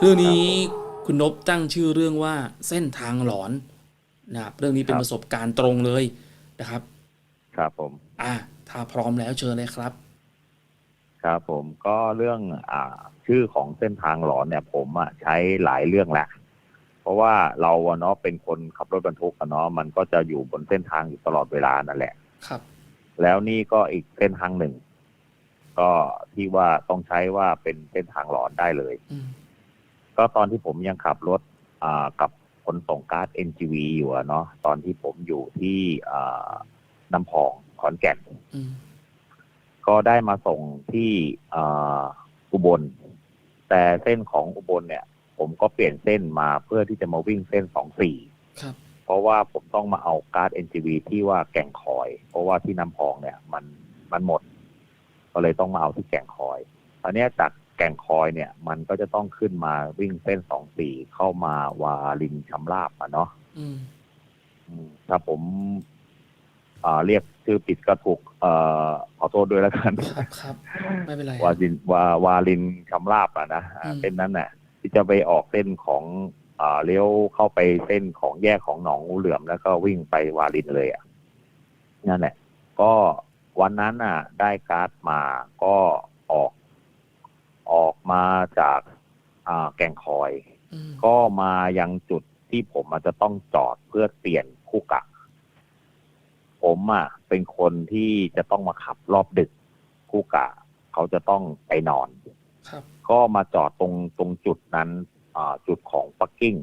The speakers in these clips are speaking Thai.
เรื่องนี้คุณนบตั้งชื่อเรื่องว่าเส้นทางหลอนนะครับเรื่องนี้เป็นครับประสบการณ์ตรงเลยนะครับ ครับผม อ่า ถ้าพร้อมแล้วเชิญเลยครับ ครับผมก็เรื่องอ่า ชื่อของเส้นทางหลอนเนี่ย ผมอะใช้หลายเรื่องแหละเพราะว่าเราอะเนาะเป็นคนขับรถบรรทุกอะเนาะมันก็จะอยู่บนเส้นทางอยู่ตลอดเวลานั่นแหละ ครับ แล้วนี่ก็อีกเส้นทางหนึ่ง ก็ที่ว่าต้องใช้ว่าเป็นเส้นทางหลอนได้เลยอืม ก็ตอนที่ผมยังขับรถอ่ากับขนส่งก๊าซ NGV อยู่อะเนาะตอนที่ผมอยู่ที่อ่าน้ำพองขอนแก่นอืมก็ได้มาส่งที่อ่าอุบล แต่เส้นของอุบลเนี่ย ผมก็เปลี่ยนเส้นมาเพื่อที่จะมาวิ่งเส้นสองสี่ครับเพราะว่าผมต้องมาเอาการ์ด NGV ที่ว่าแก่งคอย เพราะว่าที่น้ำพองเนี่ย มันมันหมด ก็เลยต้องมาเอาที่แก่งคอยตอนนี้ยจาก แก่งคอยเนี่ย มันก็จะต้องขึ้นมาวิ่งเส้นสองสี่เข้ามาวาลินชำราบอะเนาะอืมอืมถ้าผมอ่าเรียกชื่อผิดก็ถูกเอ่อขอโทษด้วยแล้วกันครับครับไม่เป็นไรวาลินวาวาลินคำราบอะนะอ่าอืมเส้นนั้นน่ะ ที่จะไปออกเส้นของอ่าเลี้ยวเข้าไปเส้นของแยกของหนองงูเหลือมแล้วก็วิ่งไปวาลินเลยอะนั่นแหละ ก็วันนั้นน่ะ ได้การ์ดมาก็ออก ออกมาจากอ่าแก่งคอยอืมก็มายังจุดที่ผมอาจจะต้องจอดเพื่อเปลี่ยนคู่กะ ผมอะเป็นคนที่จะต้องมาขับรอบดึกคู่กะ เขาจะต้องไปนอนครับก็มาจอดตรงตรงจุดนั้นอ่าจุดของปักกิ้ง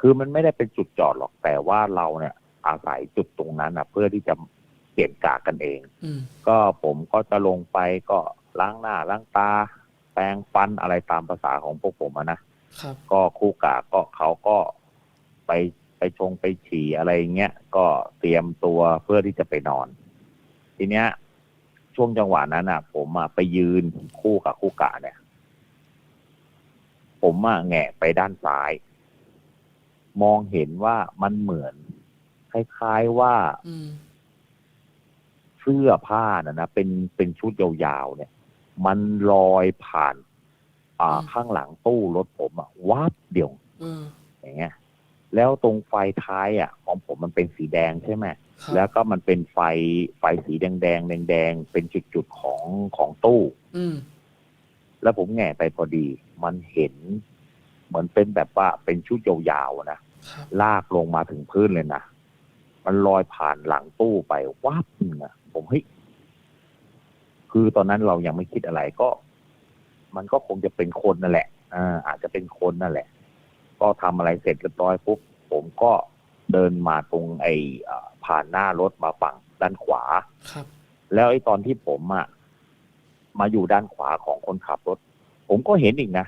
คือมันไม่ได้เป็นจุดจอดหรอกแต่ว่าเราเนี่ย อาศัยจุดตรงนั้นอะ เพื่อที่จะเปลี่ยนกะกันเองอืมก็ผมก็จะลงไปก็ล้างหน้าล้างตาแปรงฟันอะไรตามภาษาของพวกผมอะนะ ครับ ก็คู่กะก็เขาก็ไปไปชงไปฉี่อะไรเงี้ย ก็เตรียมตัวเพื่อที่จะไปนอน ทีเนี้ย ช่วงจังหวะนั้นอะ ผมอะไปยืนคู่กับคู่กะเนี่ย ผมอะแงะไปด้านซ้าย มองเห็นว่ามันเหมือน คล้ายๆว่าอืม เสื้อผ้านะนะเป็นเป็นชุดยาวๆเนี่ย มันลอยผ่าน อ่าข้างหลังตู้รถผมอะวับเดียวเอออย่างเงี้ย แล้วตรงไฟท้ายอะ ของผมมันเป็นสีแดงใช่ไหมครับแล้วก็มันเป็นไฟไฟสีแดงแดงแดงแดงๆเป็นจุดๆของของตู้อืมแล้วผมแง่ไปพอดี มันเห็น เหมือนเป็นแบบว่าเป็นชุดยาวๆอะนะครับลากลงมาถึงพื้นเลยนะมันลอยผ่านหลังตู้ไปวับหนึ่งอะผมเฮ้ย คือตอนนั้นเรายังไม่คิดอะไรก็ มันก็คงจะเป็นคนนั่นแหละอ่าอาจจะเป็นคนนั่นแหละ ก็ทำอะไรเสร็จเรียบร้อยปุ๊บผมก็เดินมาตรงไอ้อ่าผ่านหน้ารถมาฝั่งด้านขวาครับ แล้วไอ้ตอนที่ผมอะมาอยู่ด้านขวาของคนขับรถ ผมก็เห็นอีกนะ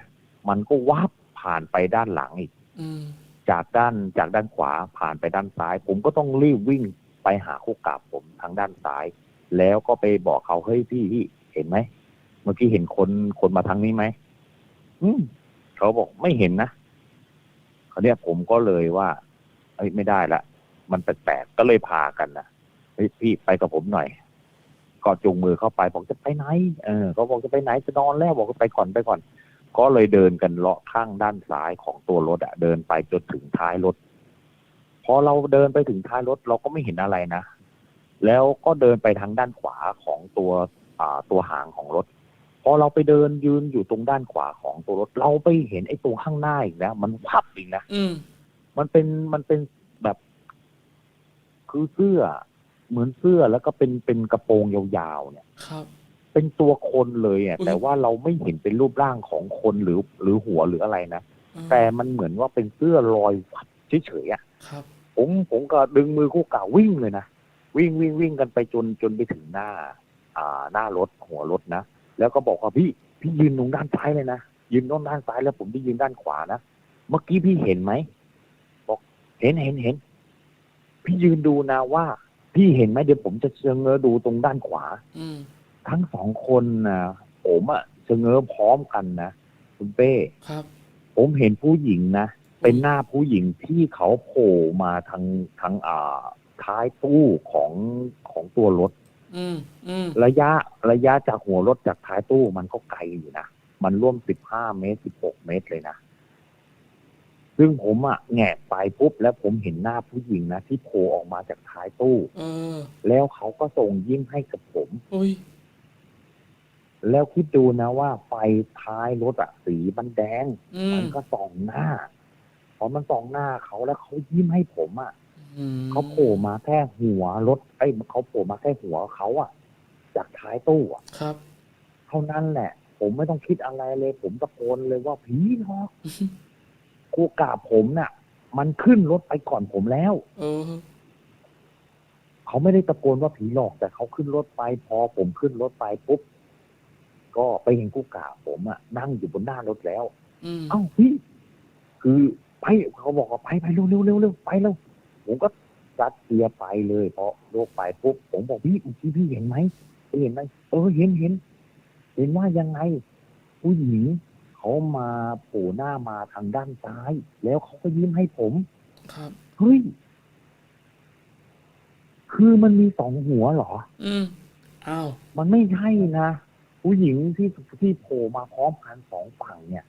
มันก็วับผ่านไปด้านหลังอีกอืมจากด้านจากด้านขวาผ่านไปด้านซ้าย ผมก็ต้องรีบวิ่งไปหาคู่กับผมทางด้านซ้าย แล้วก็ไปบอกเขาเฮ้ยพี่พี่เห็นไหมเมื่อกี้เห็นคนคนมาทางนี้ไหมอืมเขาบอกไม่เห็นนะคราเนี้ยผมก็เลยว่าเอ้ยไม่ได้ละมันแปลกๆก็เลยพากันนะเฮ้ยพี่ไปกับผมหน่อยก็จูงมือเข้าไปบอกจะไปไหน เออเขาบอกจะไปไหนจะนอนแล้วบอกไปก่อนไปก่อน ก็เลยเดินกันเลาะข้างด้านซ้ายของตัวรถอะเดินไปจนถึงท้ายรถพอเราเดินไปถึงท้ายรถเราก็ไม่เห็นอะไรนะ แล้วก็เดินไปทางด้านขวาของตัวอ่าตัวหางของรถ พอเราไปเดินยืนอยู่ตรงด้านขวาของตัวรถ เราไปเห็นไอ้ตัวข้างหน้าอีกนะมันพับอีกนะอืมมันเป็นมันเป็นแบบ คือเสื้อ เหมือนเสื้อแล้วก็เป็นเป็นกระโปรงยาวๆเนี่ย ครับ เป็นตัวคนเลยอะอุ๊ยแต่ว่าเราไม่เห็นเป็นรูปร่างของคนหรือหรือหัวหรืออะไรนะอืมแต่มันเหมือนว่าเป็นเสื้อลอยวับเฉยๆอะครับผมผมก็ดึงมือคู่กาวิ่งเลยนะ วิ่งวิ่งวิ่งกันไปจนจนไปถึงหน้า อ่า หน้ารถหัวรถนะแล้วก็บอกว่าพี่พี่ยืนตรงด้านซ้ายเลยนะยืนตรงด้านซ้ายแล้วผมที่ยืนด้านขวานะเมื่อกี้พี่เห็นไหมบอก เห็นเห็นเห็น พี่ยืนดูนะว่า พี่เห็นไหมเดี๋ยวผมจะเชงเง้อดูตรงด้านขวา อืมทั้งสองคนนะผมอะเชงเง้อพร้อมกันนะคุณเป้ครับ ผมเห็นผู้หญิงนะเป็นหน้าผู้หญิงที่เขาโผล่มาทางทางอ่า ท้ายตู้ของของตัวรถอืมอืมระยะระยะจากหัวรถจากท้ายตู้มันก็ไกลอยู่นะ มันร่วมสิบห้าเมตรสิบหกเมตรเลยนะ ซึ่งผมอะแงะไปปุ๊บแล้วผมเห็นหน้าผู้หญิงนะที่โผล่ออกมาจากท้ายตู้เออแล้วเขาก็ส่งยิ้มให้กับผมโอ้ยแล้วคิดดูนะว่าไฟท้ายรถอะสีมันแดงอืมัมนก็ส่องหน้าพอมันส่องหน้าเขาแล้วเขายิ้มให้ผมอะอืม เขาโผล่มาแค่หัวรถไอ้ยเขาโผล่มาแค่หัวเขาอะจากท้ายตู้อะครับ เท่านั้นแหละ ผมไม่ต้องคิดอะไรเลย ผมตะโกนเลยว่าผีหรอกครูกาผมน่ะ มันขึ้นรถไปก่อนผมแล้วเออเขาไม่ได้ตะโกนว่าผีหลอก แต่เขาขึ้นรถไป พอผมขึ้นรถไปปุ๊บก็ไปเห็นกูกาผมอะนั่งอยู่บนหน้ารถแล้วอืมเอ้าพี่คือไปเขาบอกว่าไปไปเร็วเร็วเร็วเร็วไปแล้ว ผมก็จัดเกียร์ไปเลยพอโลกไปปุ๊บผมบอกพี่พี่พี่เห็นไหมเห็นไหมเออเห็นเห็นเห็นว่ายังไง ผู้หญิงเขามาโผล่หน้ามาทางด้านซ้าย แล้วเขาก็ยิ้มให้ผม ครับเฮ้ยคือมันมีสองหัวเหรอ อืมอ้าวมันไม่ใช่นะผู้หญิงที่ที่โผล่มาพร้อมกันสองฝั่งเนี่ย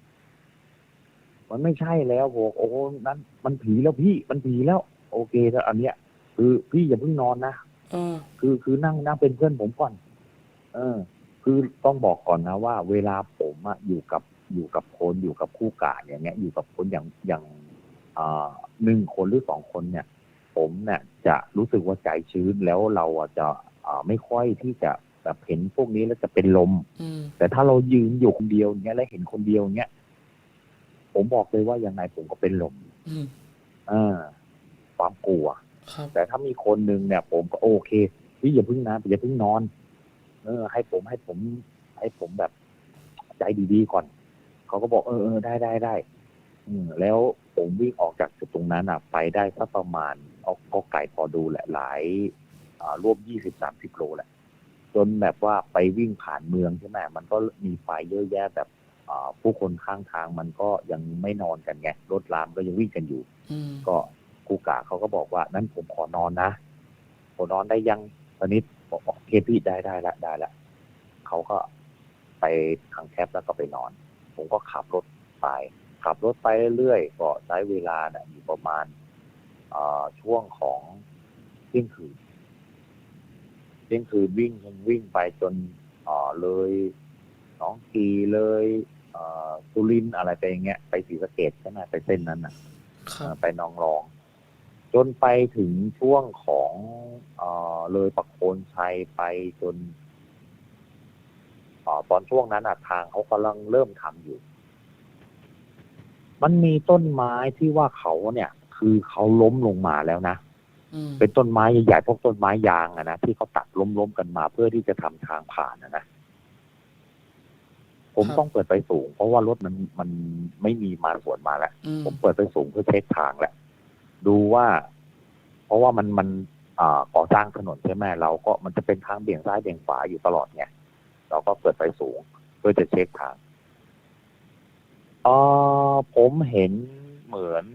มันไม่ใช่แล้วบอกโอ้นั้น มันผีแล้วพี่ มันผีแล้ว โอเคแล้วอันเนี้ย คือพี่อย่าเพิ่งนอนนะเออคือคือนั่งนั่งเป็นเพื่อนผมก่อน เออ คือต้องบอกก่อนนะว่า เวลาผมอะอยู่กับอยู่กับคนอยู่กับคู่กาอย่างเงี้ย อยู่กับคนอย่างอย่างอ่าหนึ่งคนหรือสองคนเนี่ย ผมเนี่ยจะรู้สึกว่าใจชื้นแล้วเราอะจะอ่าไม่ค่อยที่จะแบบเห็นพวกนี้แล้วจะเป็นลมอืมแต่ถ้าเรายืนอยู่คนเดียวอย่างเงี้ยแล้วเห็นคนเดียวอย่างเงี้ยผมบอกเลยว่ายังไงผมก็เป็นลมอืมเออ ความกลัวครับแต่ถ้ามีคนหนึ่งเนี่ย ผมก็โอเคพี่อย่าเพิ่งนะอย่าเพิ่งนอน เออ ให้ผมให้ผม ให้ผมแบบใจดีๆก่อน เขาก็บอกเออเออได้ได้ได้อืมแล้วผมวิ่งออกจากจุดตรงนั้นอะ ไปได้สักประมาณเอาก็ไก่พอดูแหละหลายอ่าร่วมยี่สิบสามสิบโลแหละ จนแบบว่าไปวิ่งผ่านเมืองใช่ไหมมันก็มีไฟเยอะแยะแบบอ่าผู้คนข้างทางมันก็ยังไม่นอนกันไงรถรามก็ยังวิ่งกันอยู่อืม ก็ครูกาเขาก็บอกว่านั้นผมขอนอนนะขอนอนได้ยังตอนนี้บอกโอเคพี่ได้ได้ละได้ละเขาก็ไปทางแคปแล้วก็ไปนอน ผมก็ขับรถไป ขับรถไปเรื่อยๆก็ใช้เวลาเนี่ยอยู่ประมาณเอ่อช่วงของเที่ยงคืนเที่ยงคืนวิ่งวิ่งไปจนเอ่อเลยหน้องกีเลยเอ่อสุรินทร์อะไรไปอย่างเงี้ยไปศรีสะเกดใช่ไหมไปเส้นนั้นน่ะครับไปนองรอง จนไปถึงช่วงของเออเลยปักโคนชัยไปจนเออตอนช่วงนั้นอะทางเขากำลังเริ่มทำอยู่ มันมีต้นไม้ที่ว่าเขาเนี่ย คือเขาล้มลงมาแล้วนะอืมเป็นต้นไม้ใหญ่ๆพวกต้นไม้ยางอะนะที่เขาตัดล้มๆกันมาเพื่อที่จะทำทางผ่านนะนะผมต้องเปิดไฟสูง เพราะว่ารถมันมันไม่มีมาสวนมาแล้วอืมผมเปิดไปสูงเพื่อเช็คทางแหละ ดูว่า เพราะว่ามันมันอ่าก่อสร้างถนนใช่ไหมเราก็มันจะเป็นทางเบี่ยงซ้ายเบี่ยงขวาอยู่ตลอดไงเราก็เปิดไฟสูง เพื่อจะเช็คทางเออผมเห็นเหมือน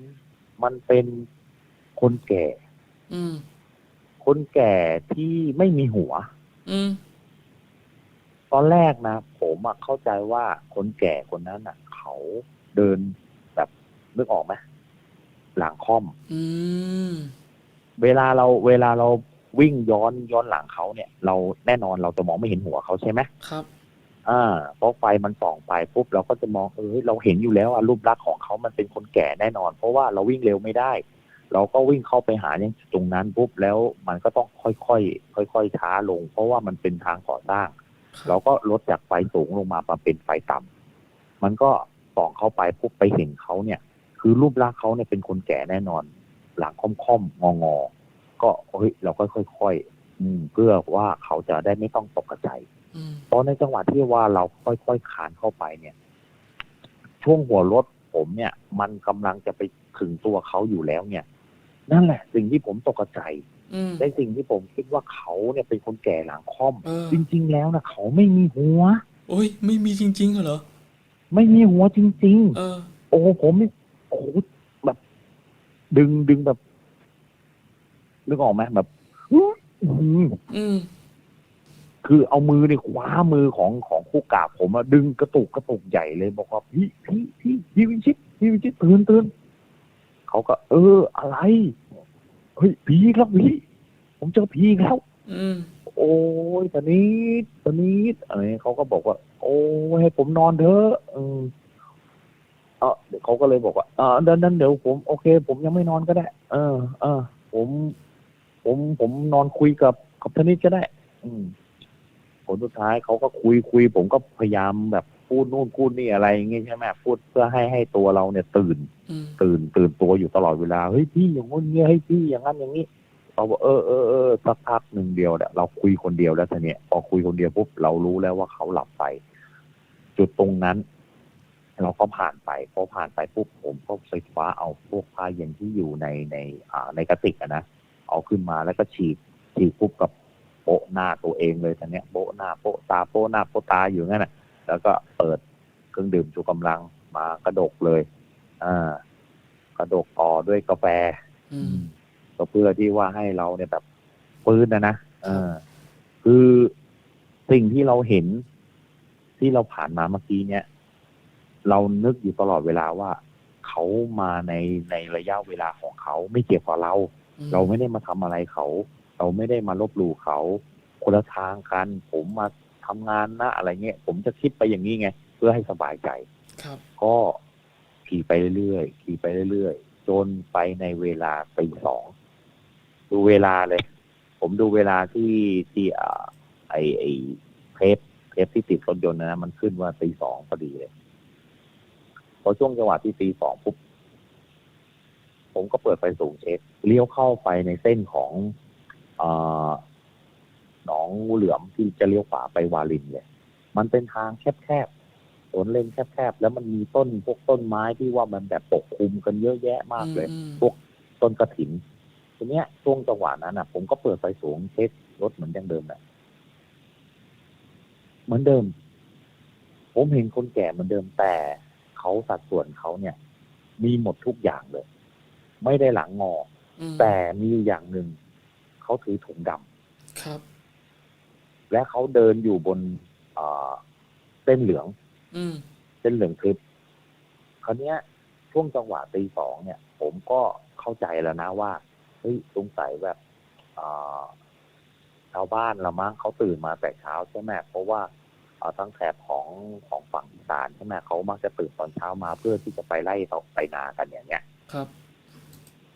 มันเป็นคนแก่ อืมคนแก่ที่ไม่มีหัว อืมตอนแรกนะผมอะเข้าใจว่าคนแก่คนนั้นอะ เขาเดินแบบนึกออกไหม หลังค่อมอืมเวลาเราเวลาเราวิ่งย้อนย้อนหลังเขาเนี่ย เราแน่นอนเราจะมองไม่เห็นหัวเขาใช่ไหมครับ อ่าเพราะไฟมันส่องไปปุ๊บเราก็จะมองเออเราเห็นอยู่แล้วอะรูปลักษณ์ของเขามันเป็นคนแก่แน่นอน เพราะว่าเราวิ่งเร็วไม่ได้ เราก็วิ่งเข้าไปหาอย่างตรงนั้นปุ๊บแล้วมันก็ต้องค่อยๆค่อยๆช้าลง เพราะว่ามันเป็นทางก่อสร้างครับเราก็ลดจากไฟสูงลงมามาเป็นไฟต่ำมันก็ส่องเข้าไปปุ๊บไปเห็นเขาเนี่ย คือรูปลักษณ์เขาเนี่ยเป็นคนแก่แน่นอน หลังค่อมๆงอๆก็เฮ้ยเราก็ค่อยๆอืม เพื่อว่าเขาจะได้ไม่ต้องตกใจอืมตอนในจังหวะที่ว่าเราค่อยๆคานเข้าไปเนี่ย ช่วงหัวรถผมเนี่ย มันกำลังจะไปถึงตัวเขาอยู่แล้วเนี่ย นั่นแหละ สิ่งที่ผมตกใจอืมได้สิ่งที่ผมคิดว่าเขาเนี่ยเป็นคนแก่หลังค่อมเออจริง ๆ แล้วนะเขาไม่มีหัว โอ้ยไม่มีจริงๆเหรอไม่มีหัวจริงเออๆโอ้โหผมนี่โอ้โหแบบ ดึงดึงแบบนึกออกไหมแบบอื้อหืออืมคือเอามือในคว้ามือของของคู่กาบผมอะดึงกระตุกกระตุกใหญ่เลยบอกว่าพี่พี่พี่พี่วิชิตพี่วิชิตตื่นตื่นเขาก็ เออ อะไรเฮ้ยผีอีกแล้วพี่ผมเจอผีอีกแล้วอืมโอ้ยตอนนี้ตอนนี้อะไรเขาก็บอกว่า โอ้ยให้ผมนอนเถอะอืม เออเดี๋ยวเขาก็เลยบอกว่าเออเดินนั้นเดี๋ยวผมโอเค ผมยังไม่นอนก็ได้ เออ เออ ผม ผมผมนอนคุยกับกับธนิตก็ได้ อืมผลสุดท้ายเขาก็คุยคุย ผมก็พยายามแบบพูดนู่นพูดนี่อะไรอย่างเงี้ยใช่ไหมพูดเพื่อให้ให้ตัวเราเนี่ยตื่น อืมตื่นตื่นตัวอยู่ตลอดเวลาเฮ้ยพี่อย่างงู้นเงี้ยเฮ้ยพี่อย่างนั้นอย่างนี้เราบอกเออเออเออสักพักหนึ่งเดียวเนี่ยเราคุยคนเดียวแล้วทีเนี้ยพอคุยคนเดียวปุ๊บเรารู้แล้วว่าเขาหลับไป จุดตรงนั้น เราก็ผ่านไปพอผ่านไปปุ๊บผมก็ไปคว้าเอาพวกผ้าเย็นที่อยู่ในในอ่าในกระติกอะนะเอาขึ้นมาแล้วก็ฉีดฉีดปุ๊บกับโปะหน้าตัวเองเลยทีเนี้ยโปะหน้าโปะตาโปะหน้าโปะตาอยู่งั้นน่ะแล้วก็เปิดเครื่องดื่มชูกำลังมากระดกเลยอ่ากระดกต่อด้วยกาแฟ อืมก็เพื่อที่ว่าให้เราเนี่ยแบบฟื้นนะนะเออ คือสิ่งที่เราเห็นที่เราผ่านมาเมื่อกี้เนี่ย เรานึกอยู่ตลอดเวลาว่าเขามาในในระยะเวลาของเขาไม่เกี่ยวกับเราอืมเราไม่ได้มาทำอะไรเขา เราไม่ได้มาลบหลู่เขา คนละทางกัน ผมมาทำงานนะอะไรเงี้ยผมจะคิดไปอย่างนี้ไง เพื่อให้สบายใจครับก็ขี่ไปเรื่อยๆขี่ไปเรื่อยๆจนไปในเวลาตีสองดูเวลาเลย ผมดูเวลาที่ที่อ่าไอไอเทปเทปที่ติดรถยนต์นะมันขึ้นว่าตีสองพอดีเลยพ อช่วงจังหวะที่ตีสองปุ๊บผมก็เปิดไฟสูงเช็คเลี้ยวเข้าไปในเส้นของอาหนองงูเหลือมที่จะเลี้ยวขวาไปวาลินเลยมันเป็นทางแคบๆสวนเลนแคบๆแล้วมันมีต้นพวกต้นไม้ที่ว่ามันแบบปกคลุมกันเยอะแยะมากเลยอืมพวกต้นกระถินทีเนี้ยช่วงจังหวะนั้นอะ ผมก็เปิดไฟสูงเช็ครถเหมือนอย่างเดิมแหละเหมือนเดิม ผมเห็นคนแก่เหมือนเดิมแต่ เขาสัดส่วนเขาเนี่ย มีหมดทุกอย่างเลย ไม่ได้หลังงออืมแต่มีอยู่อย่างหนึ่งเขาถือถุงดำครับ และเขาเดินอยู่บนอ่าเส้นเหลืองอืมเส้นเหลืองทึบคราวเนี้ยช่วงจังหวะตีสองเนี่ย ผมก็เข้าใจแล้วนะว่าเฮ้ยสงสัยแบบอ่าชาวบ้านละมั้งเขาตื่นมาแต่เช้าใช่ไหมเพราะว่าอ่า ทั้งแถบของของฝั่งอีสานใช่ไหมเขามักจะตื่นตอนเช้ามาเพื่อที่จะไปไล่ต่อไปนากันอย่างเงี้ยครับ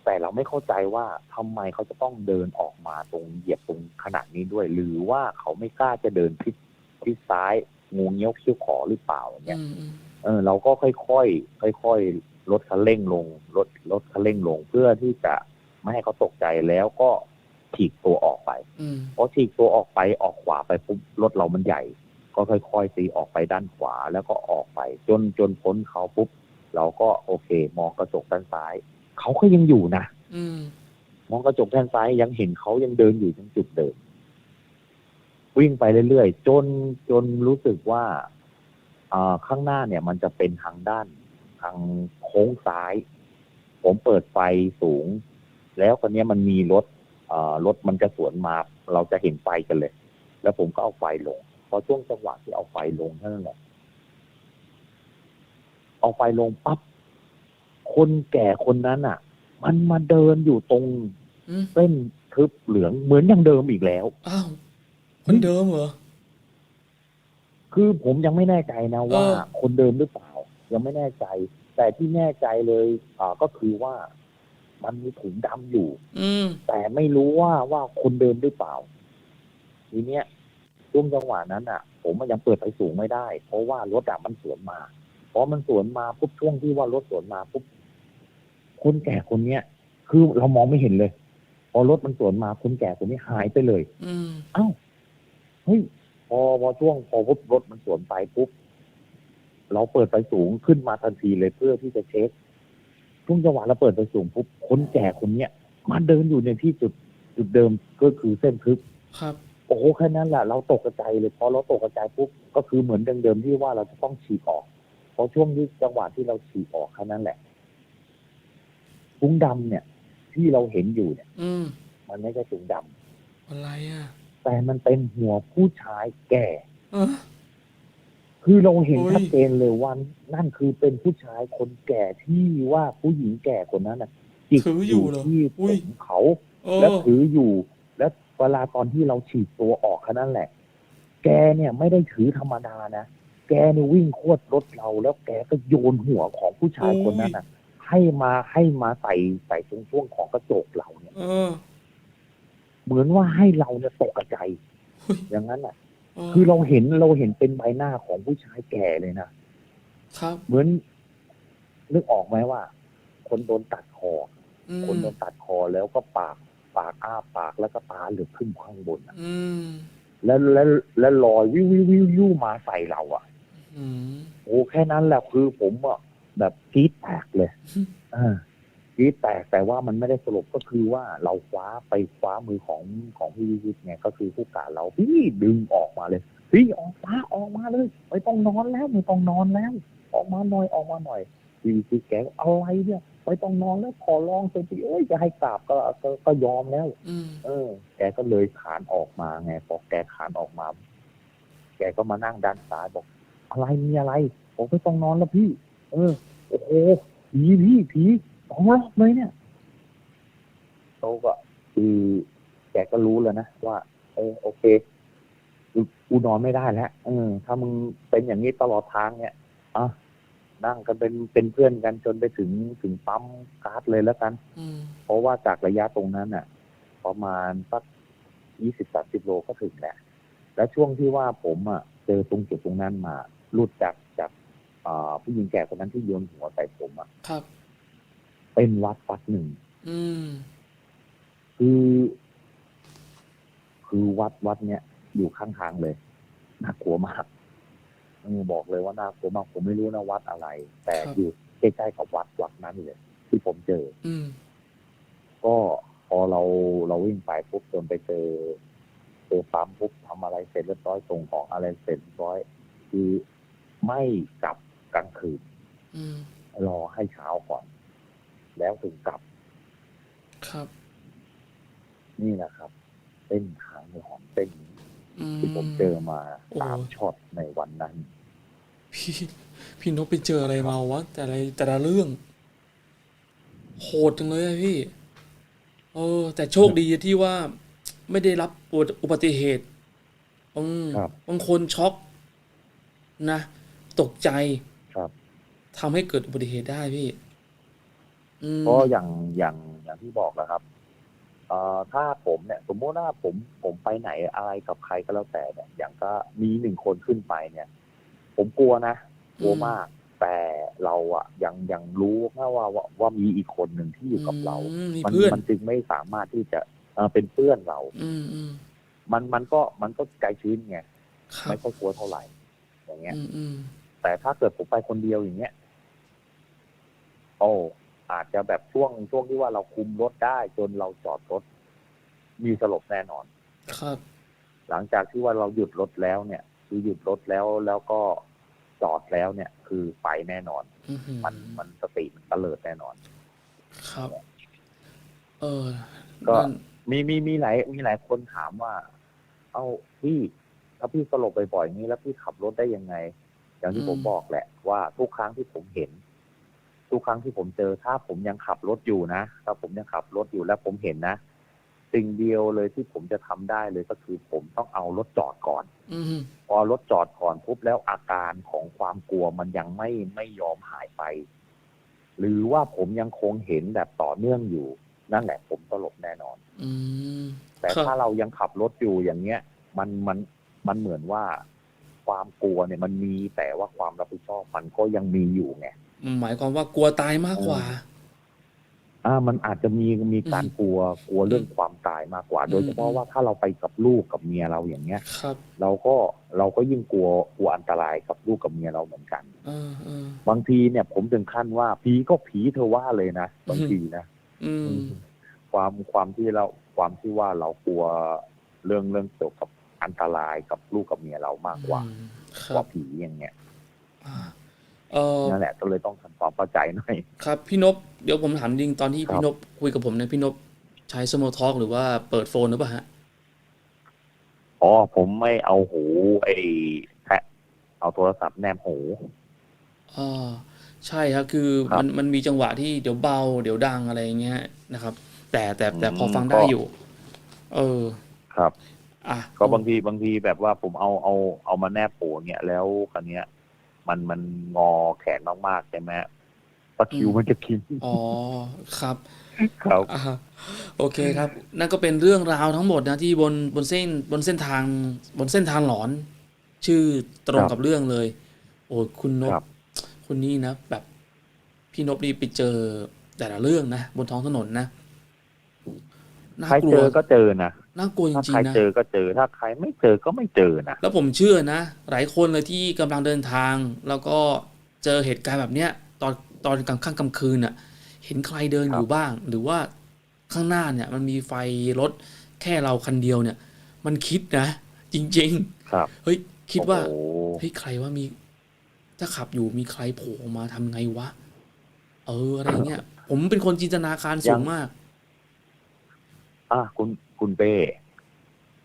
แต่เราไม่เข้าใจว่าทำไมเขาจะต้องเดินออกมาตรงเหยียบตรงขนาดนี้ด้วย หรือว่าเขาไม่กล้าจะเดินทิศทิศซ้ายงูเงี้ยวเขี้ยวขอหรือเปล่าอย่างเงี้ยอืมอืมเออ เราก็ค่อยๆค่อยๆลดคันเร่งลงลดลดคันเร่งลงเพื่อที่จะไม่ให้เขาตกใจแล้วก็ฉีกตัวออกไปอืมพอฉีกตัวออกไปออกขวาไปปุ๊บรถเรามันใหญ่ ก็ค่อยๆตีออกไปด้านขวาแล้วก็ออกไป จนจนพ้นเขาปุ๊บเราก็โอเค มองกระจกด้านซ้าย เขาก็ยังอยู่นะอืมมองกระจกด้านซ้ายยังเห็นเขายังเดินอยู่ตรงจุดเดิมวิ่งไปเรื่อยๆจนจนรู้สึกว่าอ่าข้างหน้าเนี่ย มันจะเป็นทางด้านทางโค้งซ้าย ผมเปิดไฟสูง แล้วคนนี้ยมันมีรถอ่ารถมันจะสวนมา เราจะเห็นไฟกันเลย แล้วผมก็เอาไฟลง พอช่วงจังหวะที่เอาไฟลงเท่านั้นแหละเอาไฟลงปั๊บคนแก่คนนั้นอะ มันมาเดินอยู่ตรงอืมเส้นทึบเหลืองเหมือนอย่างเดิมอีกแล้วอ้าวคนเดิมเหรอคือผมยังไม่แน่ใจนะว่าเออคนเดิมหรือเปล่า ยังไม่แน่ใจ แต่ที่แน่ใจเลยอ่าก็คือว่ามันมีถุงดำอยู่ อืมแต่ไม่รู้ว่าว่าคนเดิมหรือเปล่า ทีเนี้ย ช่วงจังหวะนั้นอะ ผมมันยังเปิดไฟสูงไม่ได้ เพราะว่ารถอะมันสวนมาพอมันสวนมาปุ๊บช่วงที่ว่ารถสวนมาปุ๊บคนแก่คนเนี้ยคือเรามองไม่เห็นเลย พอรถมันสวนมาคนแก่คนนี้หายไปเลยอืมเอ้าเฮ้ยพอพอช่วงพอปุ๊บรถมันสวนไปปุ๊บเราเปิดไฟสูงขึ้นมาทันทีเลยเพื่อที่จะเช็คช่วงจังหวะเราเปิดไฟสูงปุ๊บคนแก่คนเนี้ยมาเดินอยู่ในที่จุดจุดเดิมก็คือเส้นทึบครับ โอ้โหแค่นั้นแหละเราตกกระจายเลยพอเราตกกระจายปุ๊บก็คือเหมือนเดิมๆที่ว่าเราจะต้องฉีกออกพอช่วงที่จังหวะที่เราฉีกออกแค่นั้นแหละถุงดำเนี่ย ที่เราเห็นอยู่เนี่ย อืมมันไม่ใช่ถุงดำอะไรอะ แต่มันเป็นหัวผู้ชายแก่เออคือเราเห็นโอ้ยชัดเจนเลยว่านั่นคือเป็นผู้ชายคนแก่ที่ว่าผู้หญิงแก่คนนั้นน่ะจิกถืออยู่เหรอที่อุ้ผยมเขาเอแล้วอถืออยู่แล้ว เวลาตอนที่เราฉีดตัวออกแค่นั้นแหละ แกเนี่ยไม่ได้ถือธรรมดานะ แกเนี่ยวิ่งโคตรรถเรา แล้วแกก็โยนหัวของผู้ชายคนนั้นนะให้มาให้มาใส่ใส่ตรงช่วงของกระจกเราเนี่ยเออเหมือนว่าให้เราเนี่ยตกใจเฮ้ยอย่างนั้นอะเออคือเราเห็นเราเห็นเป็นใบหน้าของผู้ชายแก่เลยนะครับ เหมือนนึกออกไหมว่า คนโดนตัดคออืมคนโดนตัดคอแล้วก็ปาก ปากอ้าปากแล้วก็ตาเหลือกขึ้นข้างบนอะอืมแล้วแล้วแล้วลอยวิววิววิววิวมาใส่เราอะอืมโอ้แค่นั้นแหละคือผมอะแบบกรีดแตกเลยอืมอ่ากรีดแตกแต่ว่ามันไม่ได้สลบก็คือว่าเราคว้าไปคว้ามือของของพี่วิวิทย์ไงก็คือผู้การเราพี่ดึงออกมาเลยพี่ออกมาออกมาเลย ไม่ต้องนอนแล้วไม่ต้องนอนแล้ว ออกมาหน่อยออกมาหน่อย พี่วิวิทย์แกก็อะไรเนี่ยไม่ต้องนอนแล้วขอร้องเถอะพี่เอ้ยจะให้กราบก็ก็ก็ยอมแล้วอืมเออ แกก็เลยขานออกมาไงพอแกขานออกมา แกก็มานั่งด้านซ้ายบอก อะไรมีอะไรผมไม่ต้องนอนแล้วพี่ เออโอ้โหผีพี่ผีสองรอบเลยเนี่ยโตก็คือแกก็รู้แล้วนะว่า เออโอเคกูกูนอนไม่ได้แล้วเออถ้ามึงเป็นอย่างนี้ตลอดทางเนี่ยอะ นั่งกันเป็นเป็นเพื่อนกันจนไปถึงถึงปั๊มก๊าซเลยแล้วกัน อืมเพราะว่าจากระยะตรงนั้นน่ะ ประมาณสักยี่สิบสามสิบโลก็ถึงแหละ แล้วช่วงที่ว่าผมอะเจอตรงจุดตรงนั้นมาหลุดจากจากอ่าผู้หญิงแก่คนนั้นที่โยนหัวใส่ผมอะ ครับ เป็นวัดวัดหนึ่ง อืม คือ คือวัดวัดเนี้ยอยู่ข้างทางเลยน่ากลัวมากเออ บอกเลยว่าน่ากลัวมากผมไม่รู้นะวัดอะไร แต่อยู่ใกล้ๆกับวัดวัดนั้นเลยที่ผมเจอ อืมก็พอเราเราวิ่งไปปุ๊บจนไปเจอเจอปั๊มปุ๊บทำอะไรเสร็จเรียบร้อยส่งของอะไรเสร็จเรียบร้อย คือไม่กลับกลางคืนอืมรอให้เช้าก่อน แล้วถึงกลับ ครับ นี่แหละครับเส้นทางหลอนเส้นนี้อืม ที่ผมเจอมาโอ้สามช็อตในวันนั้น พี่พี่นกไปเจออะไรมาวะแต่ละแต่ละเรื่อง โหดจังเลยอะพี่ เออ แต่โชคดีที่ว่าไม่ได้รับอุบัติเหตุอืมครับ บางคนช็อกนะ ตกใจครับ ทำให้เกิดอุบัติเหตุได้พี่ อืม เพราะอย่างอย่างอย่างที่บอกนะครับ เอ่อถ้าผมเนี่ยสมมติว่าผมผมไปไหนอะไรกับใครก็แล้วแต่เนี่ยอย่างก็มีหนึ่งคนขึ้นไปเนี่ย ผมกลัวนะกลัวมาก แต่เราอะยังยังรู้แค่ว่าว่าว่ามีอีกคนหนึ่งที่อยู่กับเรา อืมมีมัเพื่อน มันจึงไม่สามารถที่จะเอ่อเป็นเพื่อนเรา อืมอืมมันมันก็มันก็ใจชื้นไงครับไม่ค่อยกลัวเท่าไหร่ อย่างเงี้ย อืมอืมแต่ถ้าเกิดผมไปคนเดียวอย่างเงี้ย โอ้ อาจจะแบบช่วงช่วงที่ว่าเราคุมรถได้ จนเราจอดรถ มีสลบแน่นอน ครับ หลังจากที่ว่าเราหยุดรถแล้วเนี่ยคือหยุดรถแล้วแล้วก็จอดแล้วเนี่ย คือไปแน่นอนอือหือมันมันสติมันเตลิดแน่นอน ครับ เออ ก็นั่นมีมีมีหลายมีหลายคนถามว่า เอ้าพี่ถ้าพี่สลบบ่อยๆอย่างนี้แล้วพี่ขับรถได้ยังไง อย่างที่ผมบอกแหละ ว่าทุกครั้งที่ผมเห็น ทุกครั้งที่ผมเจอถ้าผมยังขับรถอยู่นะถ้าผมยังขับรถอยู่แล้วผมเห็นนะสิ่งเดียวเลยที่ผมจะทำได้เลยก็คือผมต้องเอารถจอดก่อนอืมพอรถจอดก่อนปุ๊บแล้วอาการของความกลัวมันยังไม่ไม่ยอมหายไป หรือว่าผมยังคงเห็นแบบต่อเนื่องอยู่ นั่นแหละผมสลบแน่นอนอืมแต่ครับถ้าเรายังขับรถอยู่อย่างเงี้ย มันมันมันเหมือนว่าความกลัวเนี่ยมันมีแต่ว่าความรับผิดชอบมันก็ยังมีอยู่ไง หมายความว่ากลัวตายมากกว่า อ่ามันอาจจะมีมีการกลัวกลัวเรื่องความตายมากกว่า โดยเฉพาะว่าถ้าเราไปกับลูกกับเมียเราอย่างเงี้ย ครับเราก็เราก็ยิ่งกลัวกลัวอันตรายกับลูกกับเมียเราเหมือนกันเออเออบางทีเนี่ยผมถึงขั้นว่าผีก็ผีเธอว่าเลยนะบางทีนะอืม ความความที่เราความที่ว่าเรากลัวเรื่องเรื่องเกี่ยวกับอันตรายกับลูกกับเมียเรามากกว่าอืมคกรัว่าบผีอย่างเงี้ย อ่าเออ นั่นแหละก็เลยต้องทำความเข้าใจหน่อยครับพี่นพเดี๋ยวผมถามจริงตอนที่ครับพี่นพคุยกับผมเนี่ยพี่นพใช้สมอลท็อกหรือว่าเปิดโฟนหรือเปล่าฮะอ๋อผมไม่เอาหูไอ้แทะเอาโทรศัพท์แนมหูอ่าใช่ครับคือครับมันมันมีจังหวะที่เดี๋ยวเบา เดี๋ยวดังอะไรอย่างเงี้ยนะครับ แต่แต่แต่พออืมฟังได้ก็อยู่ เออครับ อะก็บางทีบางทีแบบว่าผมเอาเอาเอามาแนบปูเงี้ยแล้วคันเนี้ย มันมันงอแขนมากๆใช่ไหมตะคริวมันจะกินอ๋อครับ ครับอ่าโอเคครับ นั่นก็เป็นเรื่องราวทั้งหมดนะที่บนบนเส้นบนเส้นทางบนเส้นทางหลอน ชื่อตรงครับกับเรื่องเลย โอ้คุณนคบรับคุณนี่นะแบบพี่นบนี่ไปเจอแต่ละเรื่องนะบนท้องถนนนะน่าใครกลัเจวอก็เจอนะ น่ากลัวจถ้าริงใครๆนะเจอก็เจอถ้าใครไม่เจอก็ไม่เจอนะแล้วผมเชื่อนะ หลายคนเลยที่กำลังเดินทาง แล้วก็เจอเหตุการณ์แบบเนี้ย ตอนตอนกลางค่ำกลางคืนอะ เห็นใครเดินครับอยู่บ้าง หรือว่าข้างหน้าเนี่ย มันมีไฟรถแค่เราคันเดียวเนี่ย มันคิดนะ จริงครับๆเฮ้ยคิดว่าโอ้โหเฮ้ยใครว่ามี ถ้าขับอยู่มีใครโผล่ออกมาทำไงวะเอออะไรเงี้ย ผมเป็นคนจินตนาการสูงมาก อะคุณ คุณเป้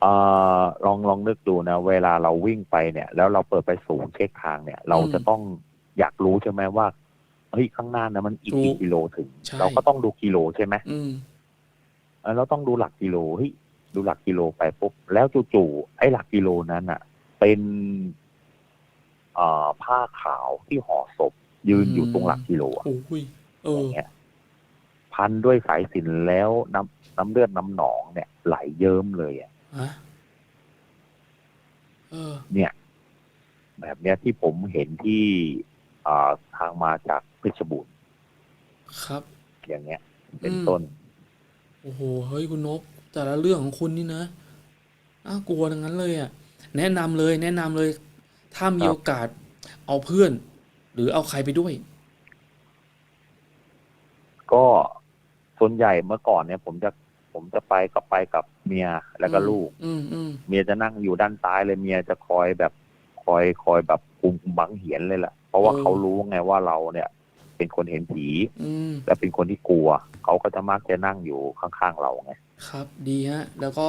เอ่อลองลองนึกดูนะ เวลาเราวิ่งไปเนี่ย แล้วเราเปิดไปสูงเช็คทางเนี่ย เราจะต้องอยากรู้ใช่ไหมว่าเฮ้ยข้างหน้านะมันอีกถูกี่กกิโลถึงใช่เราก็ต้องดูกิโลใช่ไหมอืมเออเราต้องดูหลักกิโลเฮ้ยดูหลักกิโลไปปุ๊บแล้วจู่ๆไอ้หลักกิโลนั้นอะ เป็นเอ่อผ้าขาวที่ห่อศพยืนอยู่ตรงหลักกิโลอะโอ้ยเอออย่างเงี้ย พันด้วยสายสิญจนแล้วน้ำน้ำเลือดน้ำหนองเนี่ย ไหลเยิ้มเลยอะฮะเออ เนี่ย แบบเนี้ยที่ผมเห็นที่อ่าทางมาจากเพชรบูรณ์ครับ อย่างเงี้ย เป็นอืม ต้น โอ้โห เฮ้ยคุณนบแต่ละเรื่องของคุณนี่นะน่ากลัวทั้งนั้นเลยอะ แนะนำเลย แนะนำเลย ถ้ามีครับ โอกาสเอาเพื่อน หรือเอาใครไปด้วย ก็ ส่วนใหญ่เมื่อก่อนเนี่ย ผมจะผมจะไปก็ไปกับเมียแล้วก็ลูกอืมอืมเมียจะนั่งอยู่ด้านซ้ายเลยเมียจะคอยแบบคอยคอยแบบคุมบังเหียนเลยแหละเพราะว่าเขารู้ไงว่าเราเนี่ย เป็นคนเห็นผีอืมและเป็นคนที่กลัว เขาก็จะมักจะนั่งอยู่ข้างๆเราไงครับ ดีฮะ แล้วก็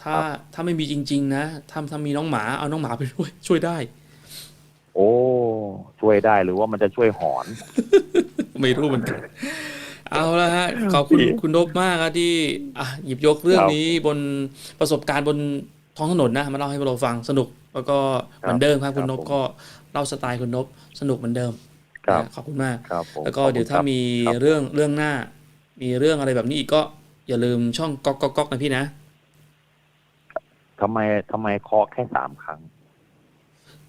ถ้าครับถ้าไม่มีจริง ๆ นะถ้าถ้ามีน้องหมาเอาน้องหมาไปด้วย ช่วยได้ โอ้ช่วยได้หรือว่ามันจะช่วยหอน ไม่รู้เหมือนกัน เอาละฮะขอบคุณพี่คุณนบมากครับที่อะหยิบยกเรื่องครับนี้บนประสบการณ์บนท้องถนนนะมาเล่าให้พวกเราฟังสนุกแล้วก็ครับเหมือนเดิมครับคุณครับนบผมก็เล่าสไตล์คุณนบสนุกเหมือนเดิมครับนะขอบคุณมากครับผมแล้วก็ขอบคุณเดี๋ยวถ้าครับมีครับเรื่องเรื่องหน้า มีเรื่องอะไรแบบนี้อีกก็อย่าลืมช่องก๊อกก๊อกก๊อกนะพี่นะทำไมทำไมเคาะแค่สามครั้ง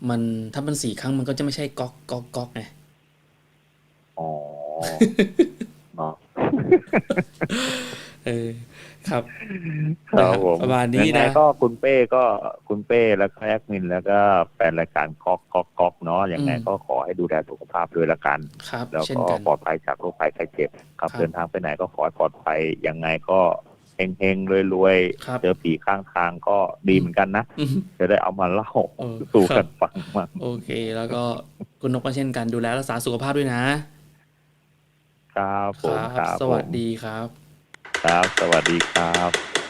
มันถ้ามันสี่ครั้งมันก็จะไม่ใช่ก๊อกก๊อกก๊อกไงอ๋อ เนาะเออครับครับผมประมาณนี้ยังไงนะก็คุณเป้ก็คุณเป้แล้วก็แอดมิน แล้วก็แฟนรายการก๊อกก๊อกก๊อกเนาะยังไงอืมก็ขอให้ดูแลสุขภาพด้วยละกันครับแล้วเช่นก็กันปลอดภัยจากโรคภัยไข้เจ็บครับครับเดินทางไปไหนก็ขอให้ปลอดภัยยังไงก็เฮงๆรวยครับๆเจอผีข้างทางก็ดีเหมือนกันนะอืมจะได้เอามาเล่าเออสู่ครักับนฟังมั่งโอเค แล้วก็คุณนกก็เช่นกันดูแลรักษาสุขภาพด้วยนะ ครับผมครับสวัสผมดีครับ ครับ สวัสดีครับ